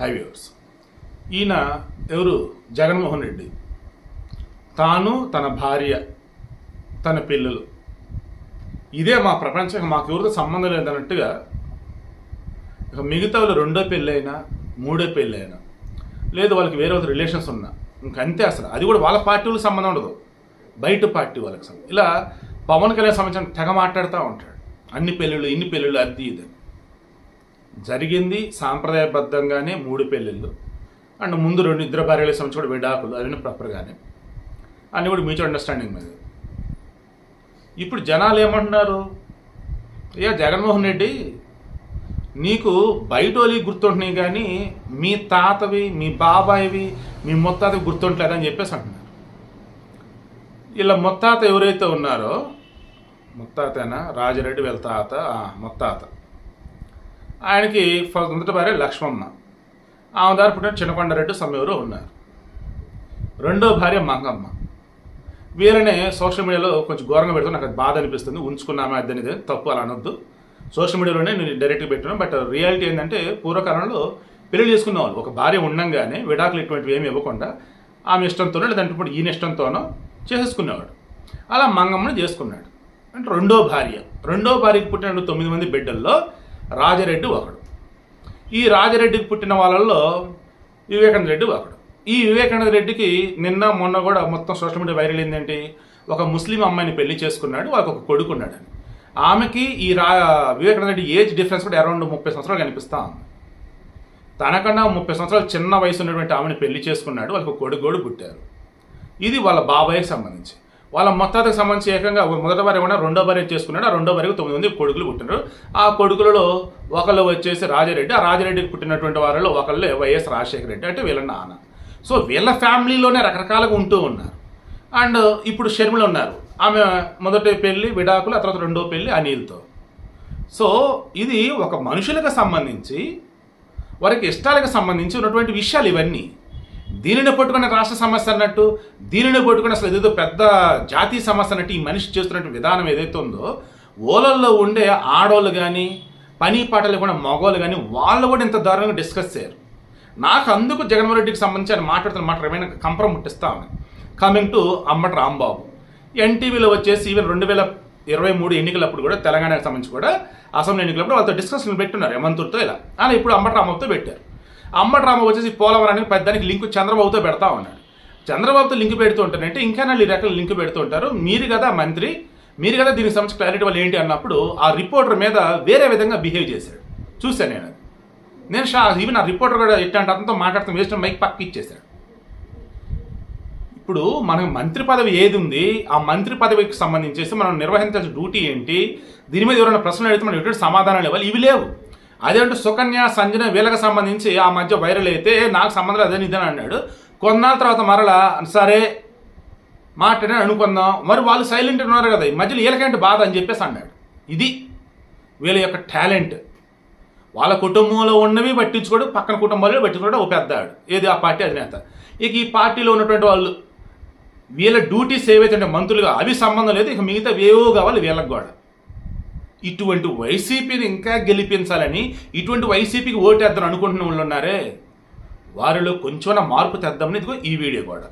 హైవేవర్స్. ఈయన ఎవరు? జగన్మోహన్ రెడ్డి. తాను తన భార్య తన పిల్లలు. ఇదే మా ప్రపంచం మాకు ఎవరితో సంబంధం లేదన్నట్టుగా ఇక మిగతా వాళ్ళు రెండో పెళ్ళైనా మూడో పెళ్ళైనా లేదు వాళ్ళకి వేరే వాళ్ళతో రిలేషన్స్ ఉన్నా ఇంకంతే అసలు. అది కూడా వాళ్ళ పార్టీ వాళ్ళకి సంబంధం ఉండదు. బయట పార్టీ వాళ్ళకి సంబంధం. ఇలా పవన్ కళ్యాణ్ సంబంధించిన తెగ మాట్లాడుతూ ఉంటాడు. అన్ని పెళ్ళిళ్ళు ఇన్ని పెళ్ళిళ్ళు అది ఇది. జరిగింది సాంప్రదాయబద్ధంగానే మూడు పెళ్ళిళ్ళు. అండ్ ముందు రెండు ఇద్దరు భార్యల సంబంధించి కూడా విడాకులు అవన్నీ ప్రాపర్గానే అన్నీ కూడా మ్యూచువల్ అండర్స్టాండింగ్ మీద. ఇప్పుడు జనాలు ఏమంటున్నారు? అయ్యా జగన్మోహన్ రెడ్డి నీకు బయటోలి గుర్తుంటున్నాయి కానీ మీ తాతవి మీ బాబాయివి మీ ముత్తాతవి గుర్తుంటలేదని చెప్పేసి అంటున్నారు. ఇలా ముత్తాత ఎవరైతే ఉన్నారో ముత్తాతేనా? రాజరెడ్డి వీళ్ళ తాత ఆ, ముత్తాత. ఆయనకి ఫస్ట్ మొదటి భార్య లక్ష్మమ్మ. ఆమె దారి పుట్టిన చిన్నకొండారెడ్డి సమయంలో ఉన్నారు. రెండో భార్య మంగమ్మ. వీరనే సోషల్ మీడియాలో కొంచెం ఘోరంగా పెడుతూ నాకు అది బాధ అనిపిస్తుంది. ఉంచుకున్నామే అది అనేది తప్పు అలా అనొద్దు. సోషల్ మీడియాలోనే నేను డైరెక్ట్గా పెట్టాను బట్ రియాలిటీ ఏంటంటే పూర్వకాలంలో పెళ్ళి చేసుకునేవాళ్ళు. ఒక భార్య ఉండంగానే విడాకులు ఇటువంటివి ఏమి ఇవ్వకుండా ఆమె ఇష్టంతోనో లేదంటే ఇప్పుడు ఈయన ఇష్టంతోనో చేసేసుకునేవాడు. అలా మంగమ్మని చేసుకున్నాడు. అంటే రెండో భార్య. రెండో భార్యకు పుట్టిన తొమ్మిది మంది బిడ్డల్లో రాజరెడ్డి ఒకడు. ఈ రాజరెడ్డికి పుట్టిన వాళ్ళల్లో వివేకానంద రెడ్డి ఒకడు. ఈ వివేకానంద రెడ్డికి నిన్న మొన్న కూడా మొత్తం సోషల్ మీడియా వైరల్ ఏంటంటే ఒక ముస్లిం అమ్మాయిని పెళ్ళి చేసుకున్నాడు వాళ్ళకి ఒక కొడుకు ఉన్నాడని ఆమెకి ఈ రా వివేకానంద రెడ్డి ఏజ్ డిఫరెన్స్ కూడా అరౌండ్ ముప్పై సంవత్సరాలు కనిపిస్తా ఉంది. తనకన్నా ముప్పై సంవత్సరాలు చిన్న వయసు ఉన్నటువంటి ఆమెను పెళ్ళి చేసుకున్నాడు వాళ్ళకి ఒక కొడుకు కూడా పుట్టారు. ఇది వాళ్ళ బాబాయ్కి సంబంధించి. వాళ్ళ మొత్తానికి సంబంధించి ఏకంగా మొదటి భార్య కూడా రెండో భార్య చేసుకున్నాడు. ఆ రెండో భార్యకు తొమ్మిది మంది కొడుకులు పుట్టినారు. ఆ కొడుకులలో ఒకళ్ళు వచ్చేసి రాజారెడ్డి ఆ రాజారెడ్డికి పుట్టినటువంటి వారిలో ఒకళ్ళు వైఎస్ రాజశేఖర రెడ్డి అంటే వీళ్ళ నాన్న. సో వీళ్ళ ఫ్యామిలీలోనే రకరకాలుగా ఉంటూ ఉన్నారు. అండ్ ఇప్పుడు షర్మిల ఉన్నారు. ఆమె మొదటి పెళ్ళి విడాకులు ఆ తర్వాత రెండో పెళ్ళి అనిల్తో. సో ఇది ఒక మనుషులకు సంబంధించి వారికి ఇష్టాలకు సంబంధించి ఉన్నటువంటి విషయాలు ఇవన్నీ. దీనిని పట్టుకున్న రాష్ట్ర సమస్య అన్నట్టు దీనిని పట్టుకుని అసలు ఏదేదో పెద్ద జాతీయ సమస్య అన్నట్టు ఈ మనిషి చేస్తున్నట్టు విధానం ఏదైతే ఉందో ఓలల్లో ఉండే ఆడోళ్ళు కానీ పని పాటలు కూడా మగవాళ్ళు కానీ వాళ్ళు కూడా ఇంత దారుణంగా డిస్కస్ చేయరు. నాకు అందుకు జగన్మోహన్ రెడ్డికి సంబంధించి ఆయన మాట్లాడుతున్న మాట ఏమైనా కంపరం ముట్టిస్తా ఉంది కమింగ్ టు అమ్మటి రాంబాబు. ఎన్టీవీలో వచ్చేసి ఈవెన్ రెండు వేల ఇరవై మూడు ఎన్నికలప్పుడు కూడా తెలంగాణకు సంబంధించి కూడా అసెంబ్లీ ఎన్నికలప్పుడు వాళ్ళతో డిస్కషన్ పెట్టున్నారు హేమంతుడితో ఇలా. అలా ఇప్పుడు అంబటి రాంబాబుతో పెట్టారు. అమ్మ డ్రామా వచ్చేసి పోలవరానికి పెద్దానికి లింక్ చంద్రబాబుతో పెడతా ఉన్నాడు. చంద్రబాబుతో లింక్ పెడుతూ ఉంటారంటే ఇంకా నాలుగు ఈ రకాల లింక్ పెడుతూ ఉంటారు. మీరు కదా మంత్రి మీరు కదా దీనికి సంబంధించి క్లారిటీ వాళ్ళు ఏంటి అన్నప్పుడు ఆ రిపోర్టర్ మీద వేరే విధంగా బిహేవ్ చేశాడు. చూశాను నేను అది. నేను షా ఈవెన్ ఆ రిపోర్టర్ కూడా ఎట్లాంటి అతనితో మాట్లాడుతూ వేస్ట్ మైక్ పక్క ఇచ్చేశాడు. ఇప్పుడు మనం మంత్రి పదవి ఏది ఉంది? ఆ మంత్రి పదవికి సంబంధించేసి మనం నిర్వహించాల్సిన డ్యూటీ ఏంటి? దీని మీద ఎవరైనా ప్రశ్నలు అడిగితే మనం ఎటువంటి సమాధానాలు ఇవ్వాలి? ఇవి లేవు. అదేంటూ సుకన్య సంజన వీళ్ళకి సంబంధించి ఆ మధ్య వైరల్ అయితే నాకు సంబంధం అదే ఇదని అన్నాడు. కొన్నాళ్ళ తర్వాత మరలా సరే మాట్లాడని అనుకుందాం. మరి వాళ్ళు సైలెంట్ ఉన్నారు కదా ఈ మధ్యలో వీళ్ళకేంటి బాధ అని చెప్పేసి అన్నాడు. ఇది వీళ్ళ యొక్క టాలెంట్ వాళ్ళ కుటుంబంలో ఉన్నవి పట్టించుకోడు పక్కన కుటుంబాలు పట్టించుకోవడం ఒక పెద్దాడు. ఏది ఆ పార్టీ అధినేత? ఇక ఈ పార్టీలో ఉన్నటువంటి వాళ్ళు వీళ్ళ డ్యూటీస్ ఏవైతే అంటే మంత్రులుగా అవి సంబంధం లేదు ఇక మిగతా ఏవో కావాలి వీళ్ళకి కూడా. ఇటువంటి వైసీపీని ఇంకా గెలిపించాలని ఇటువంటి వైసీపీకి ఓటేద్దాం అనుకుంటున్న వాళ్ళు ఉన్నారే వారిలో కొంచెం మార్పు తెద్దామని ఇదిగో ఈ వీడియో కూడా.